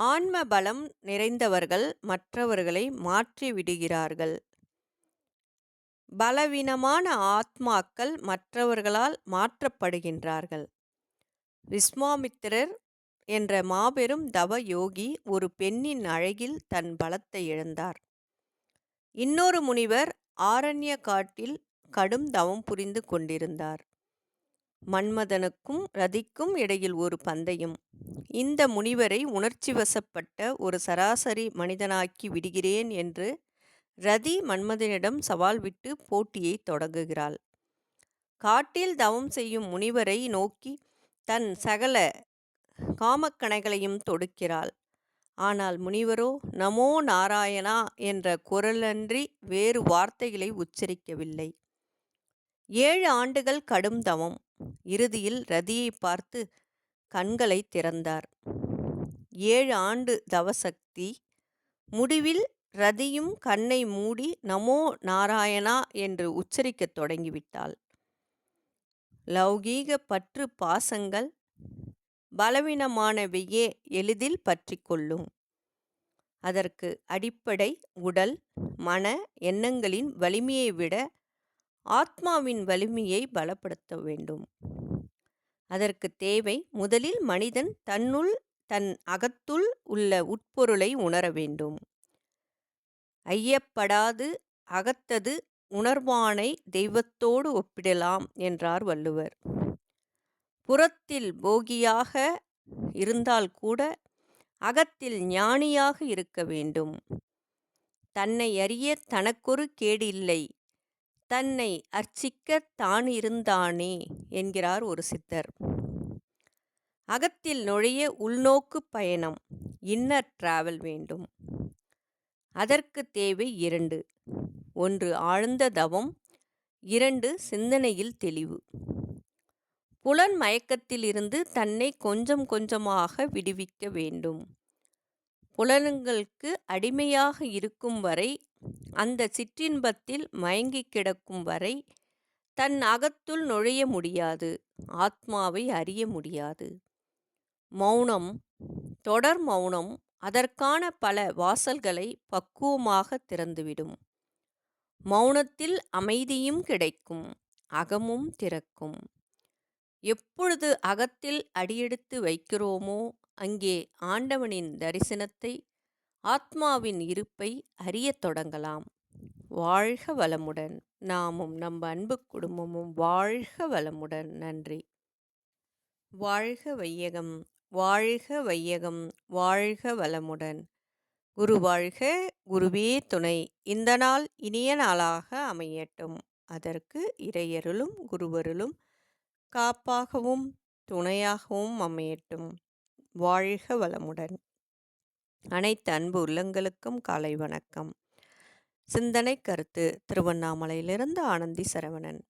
ஆன்ம பலம் நிறைந்தவர்கள் மற்றவர்களை மாற்றி விடுகிறார்கள். பலவீனமான ஆத்மாக்கள் மற்றவர்களால் மாற்றப்படுகின்றார்கள். விஸ்வாமித்திரர் என்ற மாபெரும் தவ யோகி ஒரு பெண்ணின் அழகில் தன் பலத்தை இழந்தார். இன்னொரு முனிவர் ஆரண்ய காட்டில் கடும் தவம் புரிந்து கொண்டிருந்தார். மன்மதனுக்கும் ரதிக்கும் இடையில் ஒரு பந்தயம். இந்த முனிவரை உணர்ச்சி வசப்பட்ட ஒரு சராசரி மனிதனாக்கி விடுகிறேன் என்று ரதி மன்மதனிடம் சவால் விட்டு போட்டியை தொடங்குகிறாள். காட்டில் தவம் செய்யும் முனிவரை நோக்கி தன் சகல காமக்கணைகளையும் தொடுக்கிறாள். ஆனால் முனிவரோ நமோ நாராயணா என்ற குரலன்றி வேறு வார்த்தைகளை உச்சரிக்கவில்லை. ஏழு ஆண்டுகள் கடும் தவம். இறுதியில் ரதியை பார்த்து கண்களை திறந்தார். ஏழு ஆண்டு தவசக்தி. முடிவில் ரதியும் கண்ணை மூடி நமோ நாராயணா என்று உச்சரிக்கத் தொடங்கிவிட்டாள். லௌகீக பற்று பாசங்கள் பலவீனமானவையே எளிதில் பற்றி கொள்ளும். அதற்கு அடிப்படை உடல் மன எண்ணங்களின் வலிமையை விட ஆத்மாவின் வலிமையை பலப்படுத்த வேண்டும். அதற்கு தேவை முதலில் மனிதன் தன்னுள் தன் அகத்துள் உள்ள உட்பொருளை உணர வேண்டும். ஐயப்படாது அகத்தது உணர்வானை தெய்வத்தோடு ஒப்பிடலாம் என்றார் வள்ளுவர். புறத்தில் போகியாக இருந்தால் கூட அகத்தில் ஞானியாக இருக்க வேண்டும். தன்னை அறிய தனக்கொரு கேடில்லை தன்னை அர்ச்சிக்க தான் இருந்தானே என்கிறார் ஒரு சித்தர். அகத்தில் நுழைய உள்நோக்கு பயணம் இன்னர் டிராவல் வேண்டும். அதற்கு தேவை இரண்டு. ஒன்று ஆழ்ந்த தவம் இரண்டு சிந்தனையில் தெளிவு. புலன் மயக்கத்திலிருந்து தன்னை கொஞ்சம் கொஞ்சமாக விடுவிக்க வேண்டும். புலன்களுக்கு அடிமையாக இருக்கும் வரை அந்த சிற்றின்பத்தில் மயங்கி கிடக்கும் வரை தன் அகத்துள் நுழைய முடியாது ஆத்மாவை அறிய முடியாது. மௌனம் தொடர் மௌனம் அதற்கான பல வாசல்களை பக்குவமாக திறந்துவிடும். மௌனத்தில் அமைதியும் கிடைக்கும் அகமும் திறக்கும். எப்பொழுது அகத்தில் அடியெடுத்து வைக்கிறோமோ அங்கே ஆண்டவனின் தரிசனத்தை ஆத்மாவின் இருப்பை அறியத் தொடங்கலாம். வாழ்க வளமுடன். நாமும் நம் அன்பு குடும்பமும் வாழ்க வளமுடன். நன்றி. வாழ்க வையகம். வாழ்க வையகம். வாழ்க வளமுடன். குரு வாழ்க குருவே துணை. இந்த நாள் இனிய நாளாக அமையட்டும். அதற்கு இறையருளும் குருவருளும் காப்பாகவும் துணையாகவும் அமையட்டும். வாழ்க வளமுடன். அனைத்து அன்பு உள்ளங்களுக்கும் காலை வணக்கம். சிந்தனை கருத்து திருவண்ணாமலையிலிருந்து ஆனந்தி சரவணன்.